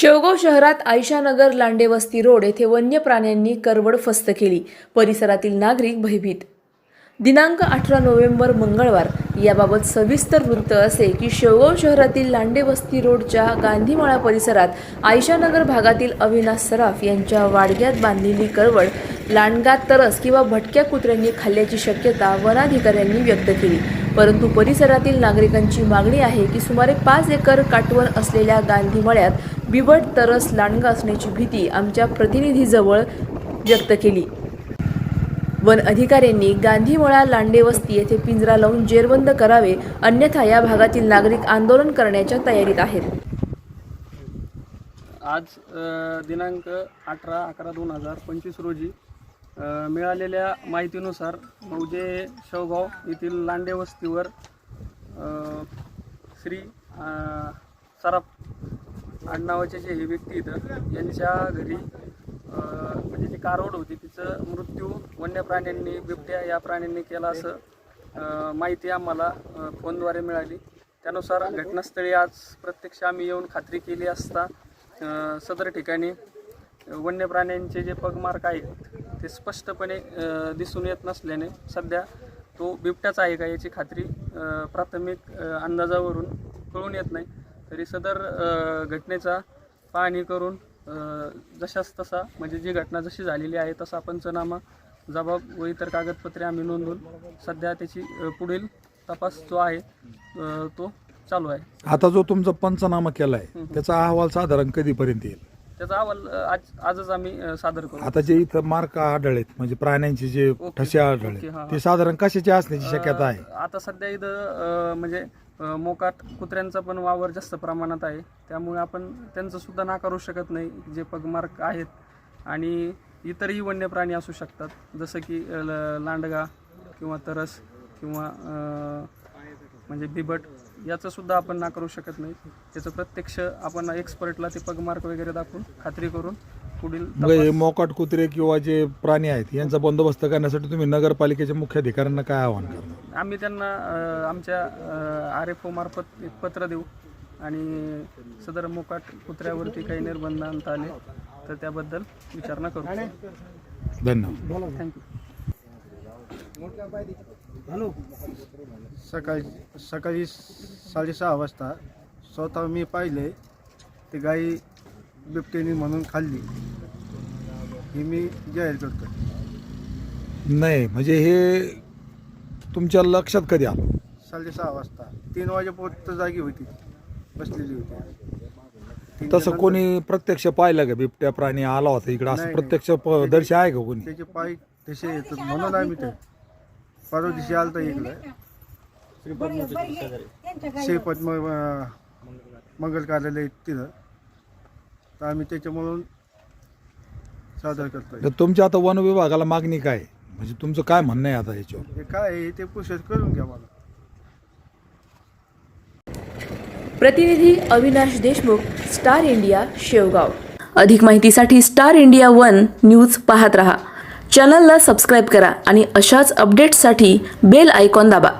शेवगाव शहरात आयशानगर लांडेवस्ती रोड येथे वन्य प्राण्यांनी करवड फस्त केली. परिसरातील नागरिक भयभीत. दिनांक अठरा नोव्हेंबर मंगळवार. याबाबत सविस्तर वृत्त असे की शेवगाव शहरातील लांडेवस्ती रोडच्या गांधीमाळा परिसरात आयशानगर भागातील अविनाश सराफ यांच्या वाडग्यात बांधलेली करवड लांडगात तरस किंवा भटक्या कुत्र्यांनी खाल्ल्याची शक्यता वनाधिकाऱ्यांनी व्यक्त केली. परंतु परिसरातील नागरिकांची मागणी आहे की सुमारे पाच एकर काटवर असलेल्या गांधीमाळ्यात बिबट तरस लांडगा असण्याची भीती आमच्या प्रतिनिधीजवळ व्यक्त केली. वन अधिकाऱ्यांनी गांधीमळा लांडेवस्ती येथे पिंजरा लावून जेरबंद करावे अन्यथा या भागातील नागरिक आंदोलन करण्याच्या तयारीत आहेत. आज दिनांक अठरा अकरा दोन हजार पंचवीस रोजी मिळालेल्या माहितीनुसार मौजे शेवगाव येथील लांडे वस्तीवर श्री सराफ आडनावाचे जे हे व्यक्ती इथं यांच्या घरी म्हणजे जी कारवड होती तिचं मृत्यू वन्य प्राण्यांनी बिबट्या या प्राण्यांनी केला असं माहिती आम्हाला फोनद्वारे मिळाली. त्यानुसार घटनास्थळी आज प्रत्यक्ष आम्ही येऊन खात्री केली असता सदर ठिकाणी वन्य प्राण्यांचे जे पगमार्क आहेत ते स्पष्टपणे दिसून येत नसल्याने सध्या तो बिबट्याच आहे का याची खात्री प्राथमिक अंदाजावरून कळून येत नाही. तरी सदर घटनेचा पाहणी करून जशास तसा म्हणजे जी घटना जशी झालेली आहे तसा पंचनामा जबाब व इतर कागदपत्रे आम्ही नोंदवून सध्या त्याची पुढील तपास जो आहे तो चालू आहे. आता जो तुमचा पंचनामा केलाय त्याचा अहवाल साधारण कधीपर्यंत येईल? त्याचा अहवाल आज आजच आम्ही सादर करू. आता जे इथं मार्क आढळलेत म्हणजे प्राण्यांचे जे. ठसे आढळले. ते साधारण कशाचे असण्याची शक्यता आहे? आता सध्या इथं म्हणजे मोकाट कुत्र्यांचा पण वावर जास्त प्रमाणात आहे. त्यामुळे आपण त्यांचं सुद्धा नाकारू शकत नाही जे पगमार्क आहेत. आणि इतरही वन्य प्राणी असू शकतात जसं की ल- लांडगा किंवा तरस किंवा म्हणजे बिबट याचं सुद्धा आपण नाकारू शकत नाही. त्याचं प्रत्यक्ष आपण एक्सपर्टला ते पगमार्क वगैरे दाखवून खात्री करून पुढील तपास- मोकाट कुत्रे किंवा जे प्राणी आहेत यांचा बंदोबस्त करण्यासाठी तुम्ही नगरपालिकेच्या मुख्य अधिकाऱ्यांना काय आवाहन करणार आम्ही त्यांना आमच्या आर एफ ओ मार्फत एक पत्र देऊ आणि सदर मोकाट कुत्र्यावरती काही निर्बंध आणता आले तर त्याबद्दल विचारणा करू. धन्यवाद. थँक्यू सकाळी सकाळी साडेसहा वाजता स्वतः मी पाहिले ते गाई बिबट्याने म्हणून खाल्ली. ही मी जाहीर करतो नाही म्हणजे हे तुमच्या लक्षात कधी आलं? साडेसहा वाजता. तीन वाजेपर्यंत जागी होती. बसलेली होती. तसं कोणी प्रत्यक्ष पाहिलं का बिबट्या प्राणी आला होता इकडे? असं नाही, प्रत्यक्ष प- दर्शी आहे का कोणी? त्याचे पाय तसे येतात म्हणून आम्ही ते परवा दिवशी आलता इकडे. श्रीपद्म अं, मंगल कार्यालय तिथं. तर आम्ही त्याच्यामुळून सादर करतोय. तर तुमच्या आता वन विभागाला मागणी काय? म्हणजे तुमचं काय म्हणणं आहे आता याच्यावर? हे काय आहे ते पुरुषच करून घ्या मला. प्रतिनिधी अविनाश देशमुख स्टार इंडिया शेवगाव. अधिक माहितीसाठी स्टार इंडिया वन न्यूज पाहत रहा. चॅनलला सबस्क्राईब करा आणि अशाच अपडेट्ससाठी बेल आयकॉन दाबा.